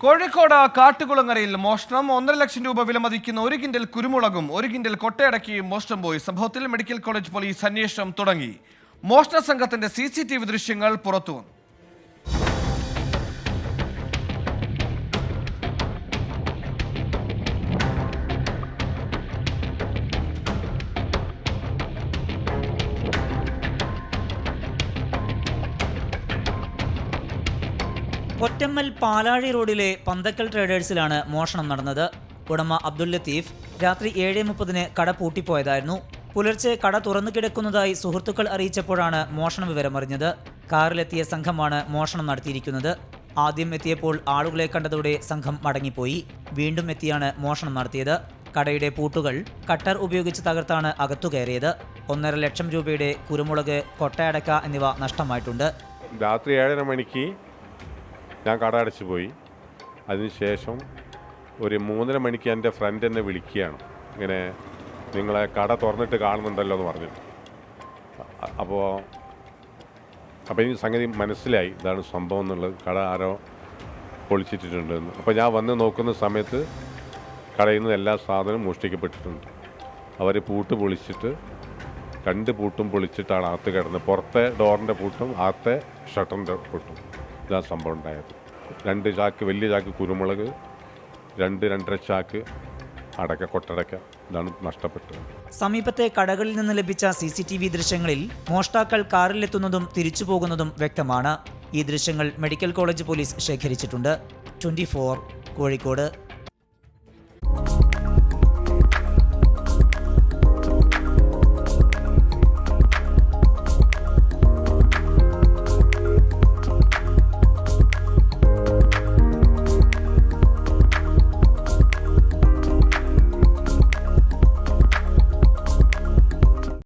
കോഴിക്കോട് കാട്ടുകുളങ്ങരയിൽ മോഷണം ഒന്നര ലക്ഷം രൂപ വിലമതിക്കുന്ന ഒരു കിൻഡൽ കുരുമുളകും ഒരു കിൻഡൽ കൊട്ടയടക്കിയും മോഷണം പോയി. സംഭവത്തിൽ മെഡിക്കൽ കോളേജ് പോലീസ് അന്വേഷണം തുടങ്ങി. മോഷണ സംഘത്തിന്റെ സി ദൃശ്യങ്ങൾ പുറത്തുവന്നു. പൊറ്റമ്മൽ പാലാഴി റോഡിലെ പന്തക്കൽ ട്രേഡേഴ്സിലാണ് മോഷണം നടന്നത്. ഉടമ അബ്ദുൽ ലത്തീഫ് രാത്രി ഏഴ് മുപ്പതിന് കട പൂട്ടിപ്പോയതായിരുന്നു. പുലർച്ചെ കട തുറന്നു കിടക്കുന്നതായി സുഹൃത്തുക്കൾ അറിയിച്ചപ്പോഴാണ് മോഷണ വിവരമറിഞ്ഞത്. കാറിലെത്തിയ സംഘമാണ് മോഷണം നടത്തിയിരിക്കുന്നത്. ആദ്യം എത്തിയപ്പോൾ ആളുകളെ കണ്ടതോടെ സംഘം മടങ്ങിപ്പോയി. വീണ്ടും എത്തിയാണ് മോഷണം നടത്തിയത്. കടയുടെ പൂട്ടുകൾ കട്ടർ ഉപയോഗിച്ച് തകർത്താണ് അകത്തു കയറിയത്. ഒന്നര ലക്ഷം രൂപയുടെ കുരുമുളക് കൊട്ടയടക്ക എന്നിവ നഷ്ടമായിട്ടുണ്ട്. രാത്രി ഏഴര മണിക്ക് ഞാൻ കട അടച്ചു പോയി. അതിനുശേഷം ഒരു മൂന്നര മണിക്ക് എന്റെ ഫ്രണ്ട് എന്നെ വിളിക്കുകയാണ്. ഇങ്ങനെ നിങ്ങളെ കട തുറന്നിട്ട് കാണുന്നുണ്ടല്ലോ എന്ന് പറഞ്ഞു അപ്പോൾ അപ്പോൾ എനിക്ക് സംഗതി മനസ്സിലായി. ഇതാണ് സംഭവം എന്നുള്ളത്. കട ആരോ പൊളിച്ചിട്ടിട്ടുണ്ടെന്ന്. അപ്പോൾ ഞാൻ വന്ന് നോക്കുന്ന സമയത്ത് കടയിൽ നിന്ന് എല്ലാ സാധനവും മോഷ്ടിക്കപ്പെട്ടിട്ടുണ്ട്. അവർ പൂട്ട് പൊളിച്ചിട്ട് രണ്ട് പൂട്ടും പൊളിച്ചിട്ടാണ് അകത്ത് കിടന്നത്. പുറത്തെ ഡോറിന്റെ പൂട്ടും അകത്തെ ഷട്ടറിന്റെ പൂട്ടും. ഇതാണ് സംഭവം ഉണ്ടായത്. രണ്ട് ചാക്ക് വലിയ ചാക്ക് കുരുമുളക് രണ്ട് രണ്ടര ചാക്ക് അടക്ക കൊട്ടടക്ക ഇതാണ് നഷ്ടപ്പെട്ടത്. സമീപത്തെ കടകളിൽ നിന്ന് ലഭിച്ച സി സി ടി വി ദൃശ്യങ്ങളിൽ മോഷ്ടാക്കൾ കാറിലെത്തുന്നതും തിരിച്ചു പോകുന്നതും വ്യക്തമാണ്. ഈ ദൃശ്യങ്ങൾ മെഡിക്കൽ കോളേജ് പോലീസ് ശേഖരിച്ചിട്ടുണ്ട്. ട്വന്റി കോഴിക്കോട്.